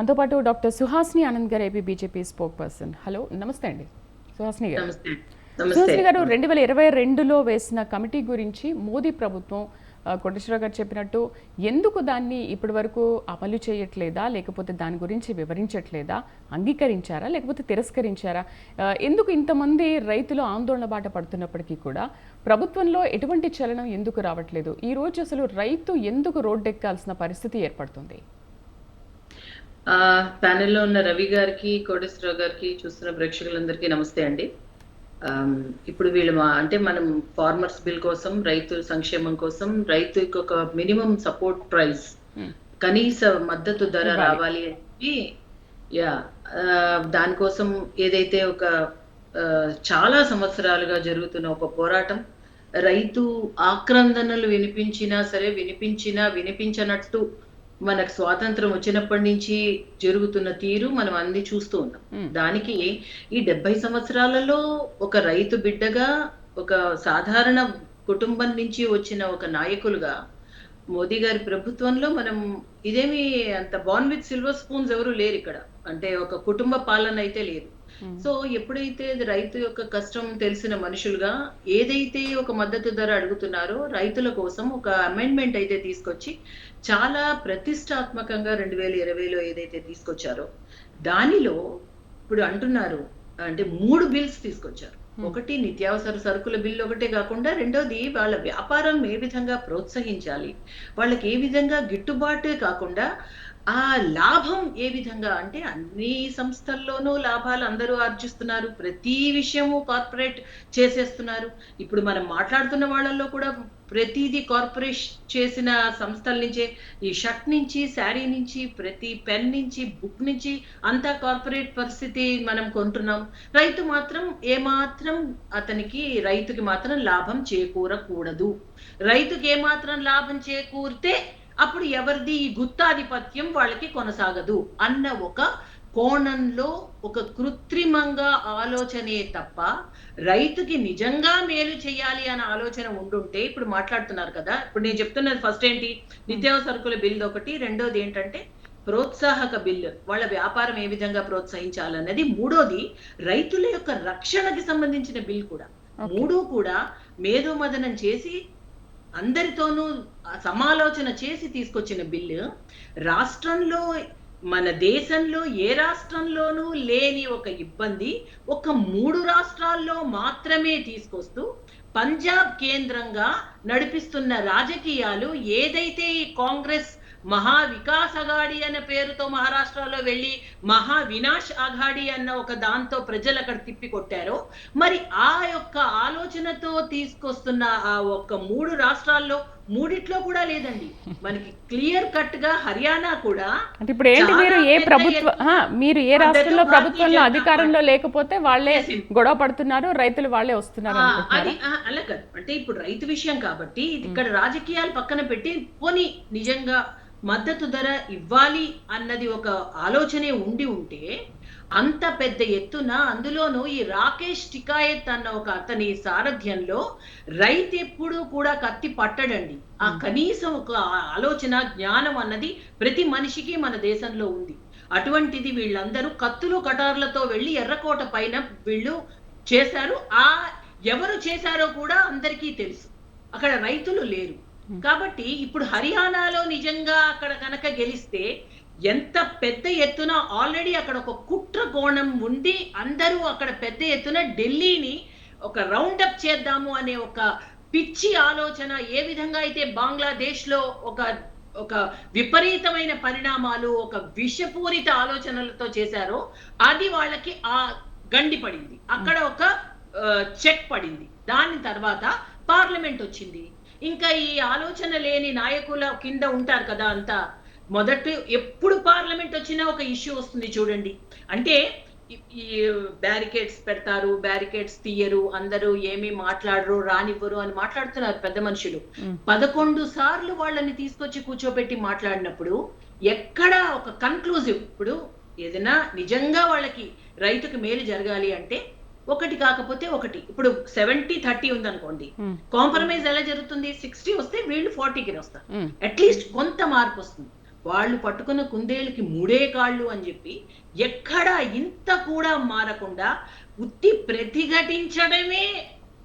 మనతో పాటు doctor Suhasini Anand garu AP BJP spokesperson. Hello నమస్తే అండి. సుహాస్ని గారు. సుహాస్ని గారు రెండు వేల ఇరవై రెండులో వేసిన కమిటీ గురించి మోదీ ప్రభుత్వం కోటేశ్వరరావు గారు చెప్పినట్టు ఎందుకు దాన్ని ఇప్పటి వరకు అమలు చేయట్లేదా లేకపోతే దాని గురించి వివరించట్లేదా అంగీకరించారా లేకపోతే తిరస్కరించారా? ఎందుకు ఇంతమంది రైతులు ఆందోళన బాట పడుతున్నప్పటికీ కూడా ప్రభుత్వంలో ఎటువంటి చలనం ఎందుకు రావట్లేదు? ఈ రోజు అసలు రైతు ఎందుకు రోడ్డెక్కాల్సిన పరిస్థితి ఏర్పడుతుంది? ప్యానెల్లో ఉన్న రవి గారికి కోటేశ్వరరావు గారికి చూస్తున్న ప్రేక్షకులందరికీ నమస్తే అండి ఇప్పుడు వీళ్ళు మా అంటే మనం ఫార్మర్స్ బిల్ కోసం రైతు సంక్షేమం కోసం రైతుకి ఒక మినిమం సపోర్ట్ ప్రైస్. కనీస మద్దతు ధర. రావాలి అని చెప్పి, యా ఆ, దానికోసం ఏదైతే ఒక చాలా సంవత్సరాలుగా జరుగుతున్న ఒక పోరాటం రైతు ఆక్రందనలు వినిపించినా సరే వినిపించినా వినిపించనట్టు మనకు స్వాతంత్రం వచ్చినప్పటి నుంచి జరుగుతున్న తీరు మనం అన్ని చూస్తూ ఉన్నాం Hmm. దానికి ఈ డెబ్బై సంవత్సరాలలో ఒక రైతు బిడ్డగా ఒక సాధారణ కుటుంబం నుంచి వచ్చిన ఒక నాయకులుగా మోదీ గారి ప్రభుత్వంలో మనం ఇదేమి అంత బాన్ విత్ సిల్వర్ స్పూన్స్ ఎవరు లేరు ఇక్కడ అంటే ఒక కుటుంబ పాలన అయితే లేదు. సో ఎప్పుడైతే రైతు యొక్క కష్టం తెలిసిన మనుషులుగా ఏదైతే ఒక మద్దతు ధర అడుగుతున్నారో రైతుల కోసం ఒక అమెండ్మెంట్ అయితే తీసుకొచ్చి చాలా ప్రతిష్టాత్మకంగా రెండు వేల ఇరవైలో ఏదైతే తీసుకొచ్చారో దానిలో ఇప్పుడు అంటున్నారు అంటే మూడు బిల్స్ తీసుకొచ్చారు. ఒకటి నిత్యావసర సరుకుల బిల్లు ఒకటే కాకుండా రెండోది వాళ్ళ వ్యాపారం ఏ విధంగా ప్రోత్సహించాలి వాళ్ళకి ఏ విధంగా గిట్టుబాటే కాకుండా ఆ లాభం ఏ విధంగా? అంటే అన్ని సంస్థల్లోనూ లాభాలు అందరూ ఆర్జిస్తున్నారు. ప్రతి విషయము కార్పొరేట్ చేసేస్తున్నారు. ఇప్పుడు మనం మాట్లాడుతున్న వాళ్ళల్లో కూడా ప్రతిదీ కార్పొరేట్ చేసిన సంస్థల నుంచే ఈ షర్ట్ నుంచి శారీ నుంచి ప్రతి పెన్ నుంచి బుక్ నుంచి అంతా కార్పొరేట్ పరిస్థితి మనం కొంటున్నాం. రైతు మాత్రం ఏమాత్రం అతనికి రైతుకి మాత్రం లాభం చేకూరకూడదు. రైతుకి ఏమాత్రం లాభం చేకూరితే అప్పుడు ఎవరిది ఈ గుత్తాధిపత్యం వాళ్ళకి కొనసాగదు అన్న ఒక కోణంలో ఒక కృత్రిమంగా ఆలోచనే తప్ప రైతుకి నిజంగా మేలు చేయాలి అనే ఆలోచన ఉండుంటే ఇప్పుడు మాట్లాడుతున్నారు కదా ఇప్పుడు నేను చెప్తున్నది ఫస్ట్ ఏంటి? నిత్యావసర సరుకుల బిల్ ఒకటి రెండోది ఏంటంటే ప్రోత్సాహక బిల్లు. వాళ్ళ వ్యాపారం ఏ విధంగా ప్రోత్సహించాలన్నది. మూడోది రైతుల యొక్క రక్షణకి సంబంధించిన బిల్ కూడా. మూడు కూడా మేధోమదనం చేసి అందరితోనూ సమాలోచన చేసి తీసుకొచ్చిన బిల్లు రాష్ట్రంలో మన దేశంలో ఏ రాష్ట్రంలోనూ లేని ఒక ఇబ్బంది ఒక మూడు రాష్ట్రాల్లో మాత్రమే తీసుకొస్తూ పంజాబ్ కేంద్రంగా నడిపిస్తున్న రాజకీయాలు ఏదైతే ఈ కాంగ్రెస్ మహా వికాస్ అఘాడి అనే పేరుతో మహారాష్ట్రలో వెళ్ళి మహా వినాష్ అఘాడి అన్న ఒక దాంతో ప్రజలు అక్కడ తిప్పి కొట్టారో మరి ఆ యొక్క ఆలోచనతో తీసుకొస్తున్న ఆ ఒక్క మూడు రాష్ట్రాల్లో మూడిట్లో కూడా లేదండి. మనకి క్లియర్ కట్గా హర్యానా కూడా అంటే ఇప్పుడు ఏంటి మీరు ఏ ప్రభుత్వ మీరు ఏ రాష్ట్రంలో ప్రభుత్వంలో అధికారంలో లేకపోతే వాళ్ళే. గొడవ పడుతున్నారు రైతులు వాళ్ళే వస్తున్నారు అది అలా కాదు. అంటే ఇప్పుడు రైతు విషయం కాబట్టి ఇక్కడ రాజకీయాలు పక్కన పెట్టి పోనీ నిజంగా మద్దతు ధర ఇవ్వాలి అన్నది ఒక ఆలోచనే ఉండి ఉంటే అంత పెద్ద ఎత్తున అందులోనూ ఈ రాకేష్ టికాయత్ అన్న ఒక అతని సారథ్యంలో రైతు ఎప్పుడు కూడా కత్తి పట్టడండి. ఆ కనీసం ఒక ఆలోచన జ్ఞానం అన్నది ప్రతి మనిషికి మన దేశంలో ఉంది. అటువంటిది వీళ్ళందరూ కత్తులు కటార్లతో వెళ్ళి ఎర్రకోట పైన వీళ్ళు చేశారు. ఆ ఎవరు చేశారో కూడా అందరికీ తెలుసు. అక్కడ రైతులు లేరు. కాబట్టి ఇప్పుడు హర్యానాలో నిజంగా అక్కడ కనుక గెలిస్తే ఎంత పెద్ద ఎత్తున ఆల్రెడీ అక్కడ ఒక కుట్ర కోణం ఉండి అందరూ అక్కడ పెద్ద ఎత్తున ఢిల్లీని ఒక రౌండ్ అప్ చేద్దాము అనే ఒక పిచ్చి ఆలోచన ఏ విధంగా అయితే బంగ్లాదేశ్లో ఒక ఒక విపరీతమైన పరిణామాలు ఒక విషపూరిత ఆలోచనలతో చేశారో అది వాళ్ళకి ఆ గండి పడింది. అక్కడ ఒక చెక్ పడింది. దాని తర్వాత పార్లమెంట్ వచ్చింది. ఇంకా ఈ ఆలోచన లేని నాయకుల కింద ఉంటారు కదా అంతా. మొదటి ఎప్పుడు పార్లమెంట్ వచ్చినా ఒక ఇష్యూ వస్తుంది చూడండి. అంటే ఈ- బ్యారికేడ్స్ పెడతారు బ్యారికేడ్స్ తీయరు అందరూ ఏమీ మాట్లాడరు రానివ్వరు అని మాట్లాడుతున్నారు పెద్ద మనుషులు. పదకొండు సార్లు వాళ్ళని తీసుకొచ్చి కూర్చోబెట్టి మాట్లాడినప్పుడు ఎక్కడ ఒక కన్క్లూజివ్ ఇప్పుడు ఏదైనా నిజంగా వాళ్ళకి రైతుకి మేలు జరగాలి అంటే ఒకటి కాకపోతే ఒకటి. ఇప్పుడు సెవెంటీ థర్టీ ఉందనుకోండి. కాంప్రమైజ్ ఎలా జరుగుతుంది? సిక్స్టీ వస్తే వీళ్ళు ఫార్టీకి వస్తారు. అట్లీస్ట్ కొంత మార్పు వస్తుంది. వాళ్ళు పట్టుకున్న కుందేళ్ళకి మూడే కాళ్ళు అని చెప్పి ఎక్కడ ఇంత కూడా మారకుండా ఉత్తి ప్రతిఘటించడమే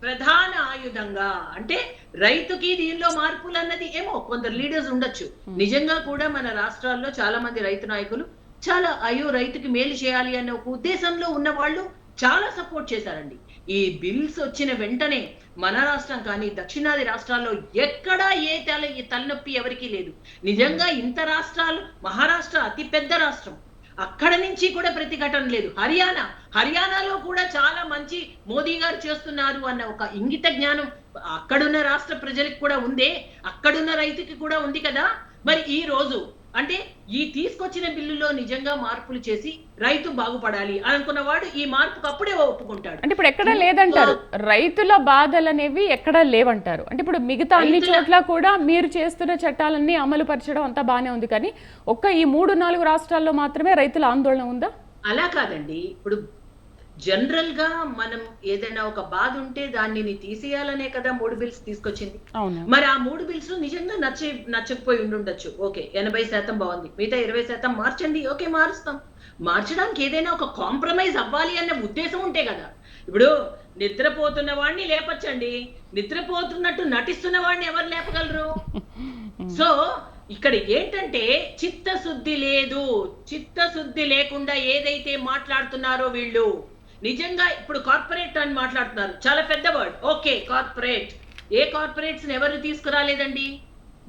ప్రధాన ఆయుధంగా. అంటే రైతుకి దీనిలో మార్పులు అన్నది ఏమో కొందరు లీడర్స్ ఉండొచ్చు. నిజంగా కూడా మన రాష్ట్రాల్లో చాలా మంది రైతు నాయకులు చాలా అయ్యో రైతుకి మేలు చేయాలి అనే ఒక ఉద్దేశంలో ఉన్న వాళ్ళు చాలా సపోర్ట్ చేశారండి. ఈ బిల్స్ వచ్చిన వెంటనే మన రాష్ట్రం కానీ దక్షిణాది రాష్ట్రాల్లో ఎక్కడా ఏ తల తలనొప్పి ఎవరికీ లేదు. నిజంగా ఇంత రాష్ట్రాలు మహారాష్ట్ర అతి పెద్ద రాష్ట్రం. అక్కడ నుంచి కూడా ప్రతిఘటన లేదు. హర్యానా హర్యానాలో కూడా చాలా మంచి మోదీ గారు చేస్తున్నారు అన్న ఒక ఇంగిత జ్ఞానం అక్కడున్న రాష్ట్ర ప్రజలకు కూడా ఉందే. అక్కడున్న రైతుకి కూడా ఉంది కదా. మరి ఈ రోజు అంటే ఈ తీసుకొచ్చిన బిల్లులో నిజంగా మార్పులు చేసి రైతు బాగుపడాలి అనుకున్నవాడు ఈ మార్పుకు అప్పుడే ఒప్పుకుంటాడు. అంటే ఇప్పుడు ఎక్కడ లేదంటారు? రైతుల బాధలు అనేవి ఎక్కడా లేవంటారు? అంటే ఇప్పుడు మిగతా అన్ని చోట్ల కూడా మీరు చేస్తున్న చట్టాలన్నీ అమలు పరచడం అంతా బానే ఉంది కానీ ఒక్క ఈ మూడు నాలుగు రాష్ట్రాల్లో మాత్రమే రైతుల ఆందోళన ఉందా? అలా కాదండి. ఇప్పుడు జనరల్గా మనం ఏదైనా ఒక బాధ ఉంటే దాన్ని తీసేయాలనే కదా మూడు బిల్స్ తీసుకొచ్చింది. మరి ఆ మూడు బిల్స్ నిజంగా నచ్చే నచ్చకపోయి ఉండుండొచ్చు. ఓకే ఎనభై శాతం బాగుంది. మిగతా ఇరవై శాతం మార్చండి. ఓకే మారుస్తాం. మార్చడానికి ఏదైనా ఒక కాంప్రమైజ్ అవ్వాలి అన్న ఉద్దేశం ఉంటే కదా. ఇప్పుడు నిద్రపోతున్న వాడిని లేపచ్చండి. నిద్రపోతున్నట్టు నటిస్తున్న వాడిని ఎవరు లేపగలరు? సో ఇక్కడ ఏంటంటే చిత్తశుద్ధి లేదు. చిత్తశుద్ధి లేకుండా ఏదైతే మాట్లాడుతున్నారో వీళ్ళు నిజంగా ఇప్పుడు కార్పొరేట్ అని మాట్లాడుతున్నారు. చాలా పెద్ద వర్డ్ ఓకే కార్పొరేట్. ఏ కార్పొరేట్స్ ఎవరు తీసుకురాలేదండి?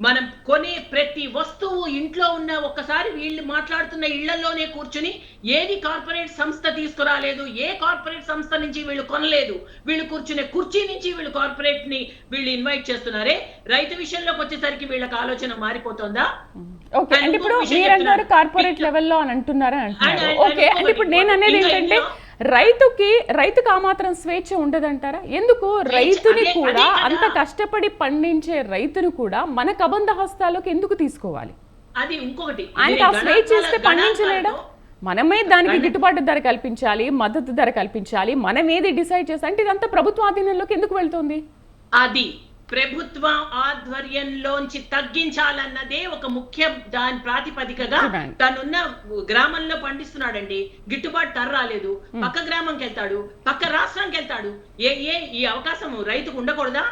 మనం కొనే ప్రతి వస్తువు ఇంట్లో ఉన్న ఒక్కసారి వీళ్ళు మాట్లాడుతున్న ఇళ్ళలోనే కూర్చుని ఏది కార్పొరేట్ సంస్థ తీసుకురాలేదు ఏ కార్పొరేట్ సంస్థ నుంచి వీళ్ళు కొనలేదు వీళ్ళు కూర్చునే కుర్చీ నుంచి వీళ్ళు కార్పొరేట్ని వీళ్ళు ఇన్వైట్ చేస్తున్నారే? రైతు విషయంలోకి వచ్చేసరికి వీళ్ళకి ఆలోచన మారిపోతుందా? ఓకే అంటే ఇప్పుడు. కార్పొరేట్ లెవెల్లో అని అంటున్నారా. ఓకే అంటే ఇప్పుడు నేను అనేది ఏంటంటే రైతుకి రైతుకు ఆ మాత్రం స్వేచ్ఛ ఉండదంటారా? ఎందుకు? రైతుని కూడా. అంత కష్టపడి పండించే రైతును కూడా మన కబంధ హస్తాలకు ఎందుకు తీసుకోవాలి? అది ఇంకొకటి. ఆయనకి ఆ స్వేచ్ఛ ఇస్తే పండించలేడా? మనమే దానికి గిట్టుబాటు ధర కల్పించాలి మద్దతు ధర కల్పించాలి మనం ఏది డిసైడ్ చేస్తాం అంటే ఇదంతా ప్రభుత్వ ఆధీనంలోకి ఎందుకు వెళ్తుంది? అది ప్రభుత్వ ఆధ్వర్యంలోంచి తగ్గించాలన్నదే ఒక ముఖ్య దాని ప్రాతిపదికగా. తనున్న గ్రామంలో పండిస్తున్నాడండి. గిట్టుబాటు ధర రాలేదు. పక్క గ్రామంకి వెళ్తాడు. పక్క రాష్ట్రానికి వెళ్తాడు. ఏ ఏ ఈ అవకాశం రైతుకు ఉండకూడదా?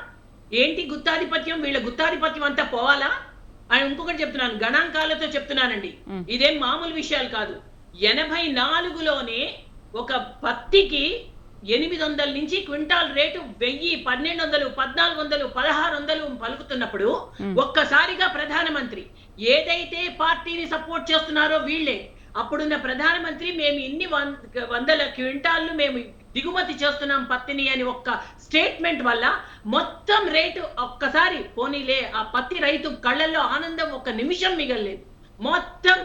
ఏంటి గుత్తాధిపత్యం? వీళ్ళ గుత్తాధిపత్యం అంతా పోవాలా? అని ఇంకొకటి చెప్తున్నాను. గణాంకాలతో చెప్తున్నానండి. ఇదేం మామూలు విషయాలు కాదు. ఎనభై నాలుగులోనే ఒక పత్తికి ఎనిమిది వందల నుంచి క్వింటాల్ రేటు వెయ్యి పన్నెండు వందలు పద్నాలుగు వందలు పదహారు వందలు పలుకుతున్నప్పుడు ఒక్కసారిగా ప్రధానమంత్రి ఏదైతే పార్టీని సపోర్ట్ చేస్తున్నారో వీళ్ళే అప్పుడున్న ప్రధానమంత్రి మేము ఇన్ని వందల క్వింటాళ్ళు మేము దిగుమతి చేస్తున్నాం పత్తిని అని ఒక్క స్టేట్మెంట్ వల్ల మొత్తం రేటు ఒక్కసారి పోనీలే ఆ పత్తి రైతు కళ్ళల్లో ఆనందం ఒక్క నిమిషం మిగలలేదు. మొత్తం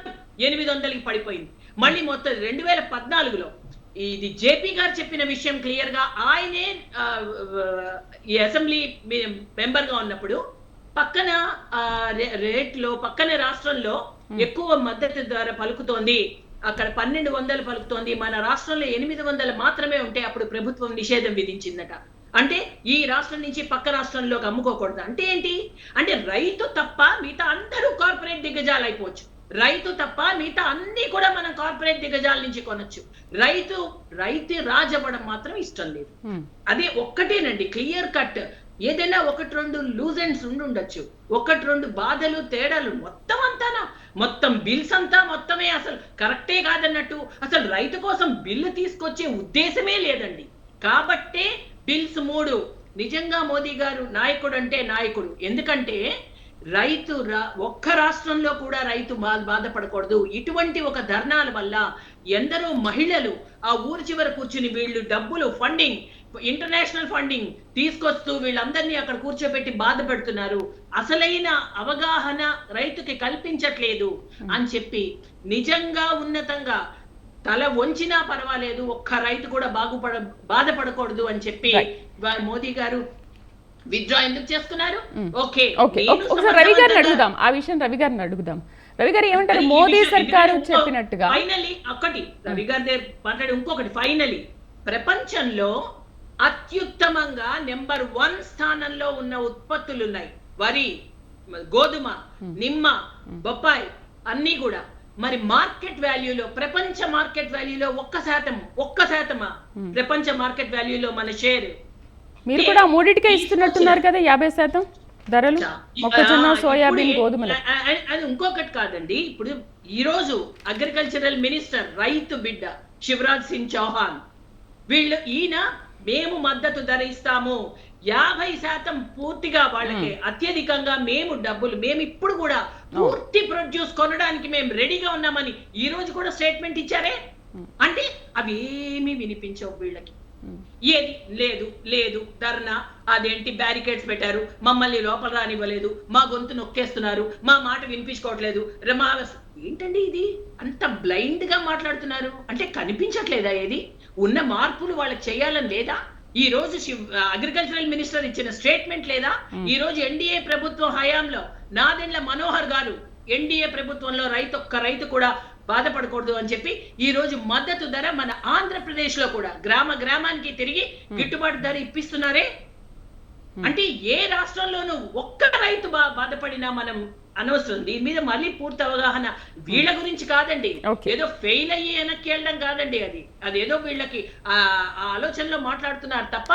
ఎనిమిది వందలకి పడిపోయింది. మళ్ళీ మొత్తం రెండు వేల పద్నాలుగులో ఇది జేపీ గారు చెప్పిన విషయం క్లియర్గా ఆయనే ఈ అసెంబ్లీ మెంబర్గా ఉన్నప్పుడు పక్కన రేట్లో పక్కన రాష్ట్రంలో ఎక్కువ మద్దతు ధర పలుకుతోంది. అక్కడ పన్నెండు వందలు పలుకుతోంది. మన రాష్ట్రంలో ఎనిమిది వందలు మాత్రమే ఉంటే అప్పుడు ప్రభుత్వం నిషేధం విధించిందట. అంటే ఈ రాష్ట్రం నుంచి పక్క రాష్ట్రంలోకి అమ్ముకోకూడదు. అంటే ఏంటి? అంటే రైతు తప్ప మిగతా అందరూ కార్పొరేట్ దిగ్గజాలు అయిపోవచ్చు రైతు తప్ప మిగతా అన్ని కూడా మనం కార్పొరేట్ దిగ్గజాల నుంచి కొనొచ్చు. రైతు రైతు రాజవ్వడం మాత్రం ఇష్టం లేదు. అదే ఒక్కటేనండి క్లియర్ కట్. ఏదైనా ఒకటి రెండు లూజ్ ఎండ్స్ ఉండి ఉండొచ్చు ఒకటి రెండు బాధలు తేడాలు మొత్తం అంతానా? మొత్తం బిల్స్ అంతా మొత్తమే అసలు కరెక్టే కాదన్నట్టు అసలు రైతు కోసం బిల్లు తీసుకొచ్చే ఉద్దేశమే లేదండి. కాబట్టే బిల్స్ మూడు. నిజంగా మోదీ గారు నాయకుడు అంటే నాయకుడు. ఎందుకంటే రైతు రా- ఒక్క రాష్ట్రంలో కూడా రైతు బా- బాధపడకూడదు. ఇటువంటి ఒక ధర్నాల వల్ల ఎందరో మహిళలు ఆ ఊరి చివర కూర్చుని వీళ్ళు డబ్బులు ఫండింగ్ ఇంటర్నేషనల్ ఫండింగ్ తీసుకొస్తూ వీళ్ళందరినీ అక్కడ కూర్చోబెట్టి బాధ పెడుతున్నారు అసలైన అవగాహన రైతుకి కల్పించట్లేదు అని చెప్పి నిజంగా ఉన్నతంగా తల వంచినా పర్వాలేదు ఒక్క రైతు కూడా బాగుపడ బాధపడకూడదు అని చెప్పి మోదీ గారు విత్డ్రా ఎందుకు చేసుకున్నారు ఓకే ఓకే ఒక- ఒకసారి రవి గారిని అడుగుదాం. ఆ విషయం రవి గారిని అడుగుదాం. రవి గారు ఏమంటారు మోదీ సర్కారు చెప్పినట్టుగా. ఫైనలీ ఒకటి రవి గారి దగ్గర మాట్లాడే ఇంకొకటి ఫైనలీ ప్రపంచంలో అత్యుత్తమంగా నెంబర్ వన్ స్థానంలో ఉన్న ఉత్పత్తులు ఉన్నాయి వరి గోధుమ నిమ్మ బొప్పాయి అన్నీ కూడా. మరి మార్కెట్ వాల్యూలో ప్రపంచ మార్కెట్ వాల్యూలో ఒక్క శాతం ఒక్క శాతమా? ప్రపంచ మార్కెట్ వాల్యూలో మన షేర్ మీరు కూడా మూడిటికే ఇస్తున్నట్టున్నారు కదా యాభై శాతం ధరలు? మొక్కజొన్న సోయాబీన్ గోధుమలు. అది ఇంకొకటి కాదండి. ఇప్పుడు ఈ రోజు అగ్రికల్చరల్ మినిస్టర్ రైతు బిడ్డ శివరాజ్ సింగ్ చౌహాన్ వీళ్ళు ఈయన మేము మద్దతు ధర ఇస్తాము. యాభై శాతం పూర్తిగా వాళ్ళకి అత్యధికంగా మేము డబ్బులు మేము ఇప్పుడు కూడా పూర్తి ప్రొడ్యూస్ కొనడానికి మేము రెడీగా ఉన్నామని ఈ రోజు కూడా స్టేట్మెంట్ ఇచ్చారే? అంటే అవి ఏమీ వినిపించవు వీళ్ళకి. ఏది? లేదు లేదు ధర్నా. అదేంటి? బ్యారికేడ్స్ పెట్టారు. మమ్మల్ని లోపల రానివ్వలేదు. మా గొంతు నొక్కేస్తున్నారు. మా మాట వినిపించుకోవట్లేదు. మా ఏంటండి ఇది? అంత బ్లైండ్గా మాట్లాడుతున్నారు. అంటే కనిపించట్లేదా ఏది? ఉన్న మార్పులు వాళ్ళకి చేయాలని లేదా? ఈ రోజు అగ్రికల్చరల్ మినిస్టర్ ఇచ్చిన స్టేట్మెంట్ లేదా? ఈ రోజు ఎన్డీఏ ప్రభుత్వం హయాంలో నాదెండ్ల మనోహర్ గారు ఎన్డీఏ ప్రభుత్వంలో రైతు ఒక్క రైతు కూడా బాధపడకూడదు అని చెప్పి ఈ రోజు మద్దతు ధర మన ఆంధ్రప్రదేశ్లో కూడా గ్రామ గ్రామానికి తిరిగి గిట్టుబాటు ధర ఇప్పిస్తున్నారే? అంటే ఏ రాష్ట్రంలోనూ ఒక్క రైతు బా బాధపడినా మనం అనవసరం. దీని మీద మళ్ళీ పూర్తి అవగాహన వీళ్ళ గురించి కాదండి. ఏదో ఫెయిల్ అయ్యి వెనక్కి వెళ్ళడం కాదండి అది. అదేదో వీళ్ళకి ఆ ఆ ఆలోచనలో మాట్లాడుతున్నారు తప్ప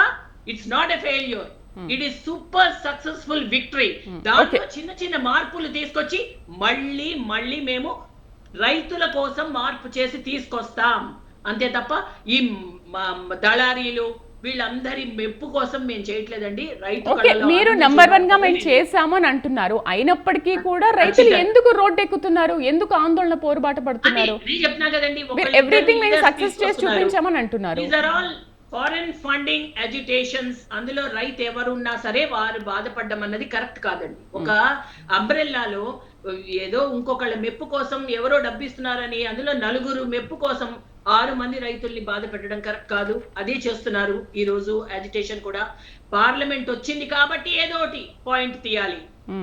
it's not a failure. It is super successful victory. దాంట్లో చిన్న చిన్న మార్పులు తీసుకొచ్చి మళ్ళీ మళ్ళీ మేము రైతుల కోసం మార్పు చేసి తీసుకొస్తాం. అంతే తప్ప ఈ దళారీలు వీళ్ళందరి మెప్పు కోసం మేము చేయట్లేదండి. రైతు మీరు నంబర్ వన్గా మేము చేసాము అని అంటున్నారు. అయినప్పటికీ కూడా రైతులు ఎందుకు రోడ్డు ఎక్కుతున్నారు ఎందుకు ఆందోళన పోరుబాట పడుతున్నారు? చెప్తున్నా కదండి ఎవ్రీథింగ్ మేము సక్సెస్ చేసి చూపించామని అంటున్నారు. ఫారెన్ ఫండింగ్ ఎడ్యుటేషన్స్ అందులో రైతు ఎవరున్నా సరే వారు బాధపడడం అన్నది కరెక్ట్ కాదండి. ఒక అంబ్రెల్లాలో ఏదో ఇంకొకళ్ళ మెప్పు కోసం ఎవరో డబ్బిస్తున్నారని అందులో నలుగురు మెప్పు కోసం ఆరు మంది రైతుల్ని బాధ పెట్టడం కరెక్ట్ కాదు. అదే చేస్తున్నారు ఈ రోజు అజిటేషన్ కూడా. పార్లమెంట్ వచ్చింది కాబట్టి ఏదో ఒకటి పాయింట్ తీయాలి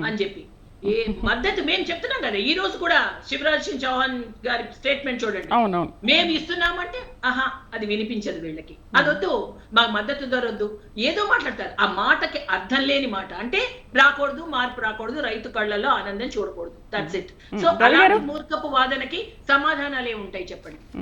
అని చెప్పి. ఏ మద్దతు మేము చెప్తున్నాం కదా ఈ రోజు కూడా శివరాజ్ సింగ్ చౌహాన్ గారి స్టేట్మెంట్ చూడండి. అవునవును. మేము ఇస్తున్నామంటే ఆహా అది వినిపించదు వీళ్ళకి. అదొద్దు మాకు మద్దతు ధర వద్దు. ఏదో మాట్లాడతారు. ఆ మాటకి అర్థం లేని మాట. అంటే రాకూడదు మార్పు రాకూడదు రైతు కళ్ళల్లో ఆనందం చూడకూడదు. That's it so? అలాంటి మూర్ఖపు వాదనకి సమాధానాలు ఏముంటాయి చెప్పండి.